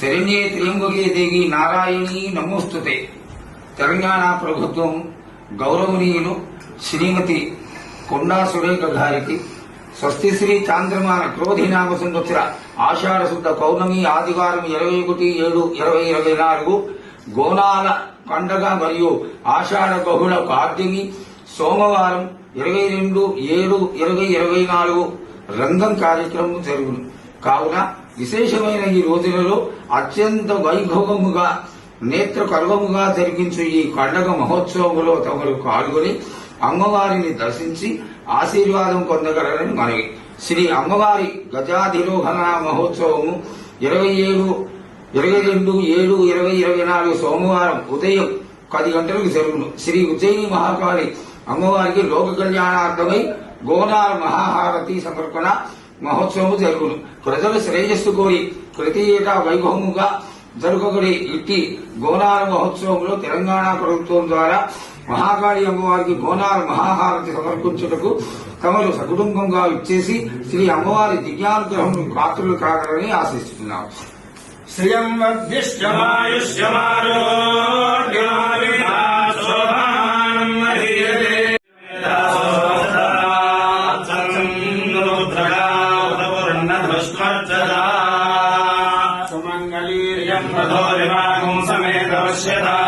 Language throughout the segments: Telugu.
శరణ్యే త్రియంబకే దేవి నారాయణి నమోస్తుతే. తెలంగాణ ప్రభుత్వం గౌరవనీయులు శ్రీమతి కొండా సురేఖ గారికి స్వస్తి శ్రీ చాంద్రమాన క్రోధినామ సంవత్సర ఆషాఢ శుద్ధ పౌర్ణమి ఆదివారం ఇరవై ఒకటి ఏడు ఇరవై ఇరవై నాలుగు గోనాల పండగ మరియు ఆషాఢ బహుళ పాడ్యమి సోమవారం ఇరవై రెండు ఏడు ఇరవై ఇరవై నాలుగు రంగం కార్యక్రమం జరుగును. కావున విశేషమైన ఈ రోజులలో అత్యంత వైభవముగా నేత్ర కర్వముగా జరిగించు ఈ పండగ మహోత్సవములో తమరు పాల్గొని అమ్మవారిని దర్శించి ఆశీర్వాదం పొందగలరని మనవి. శ్రీ అమ్మవారి గజాధిరోహణ మహోత్సవము ఇరవై ఏడు ఇరవై రెండు ఏడు ఇరవై ఇరవై నాలుగు సోమవారం ఉదయం పది గంటలకు జరుగును. శ్రీ ఉజ్జయిని మహాకాళి అమ్మవారికి లోక కళ్యాణార్థమై గోనార్ మహాహారతి సమర్పణ మహోత్సవము జరుగును. ప్రజలు శ్రేయస్సు కోరి ప్రతి ఏటా వైభవముగా జరుగుబడి ఇట్టి గోనార మహోత్సవంలో తెలంగాణ ప్రభుత్వం ద్వారా మహాకాళి అమ్మవారికి గోనార మహాహారతి సమర్పించుటకు తమరు సకుటుంబంగా ఇచ్చేసి శ్రీ అమ్మవారి దివ్యానుగ్రహం పాత్రలు కాగలని ఆశిస్తున్నాం శ్రియం सुमङ्गलीर्यम्बधोरिवांसमेतवश्यता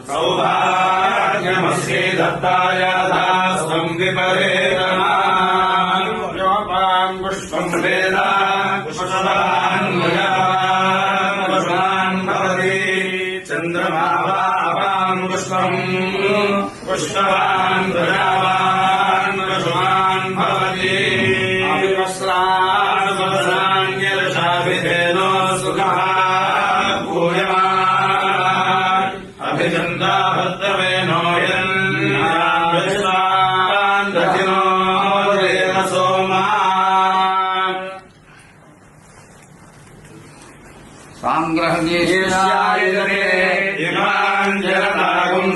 सौभाग्यमस्ये दत्ताय दास्त्वम् विपरेतमान्। पुष्पम् वेदा पुष्पवान् भवति। चन्द्रमावापाम् पुष्पम् சாங்கிரகேஷாயுதமே இமாஞ்சலதாகும்.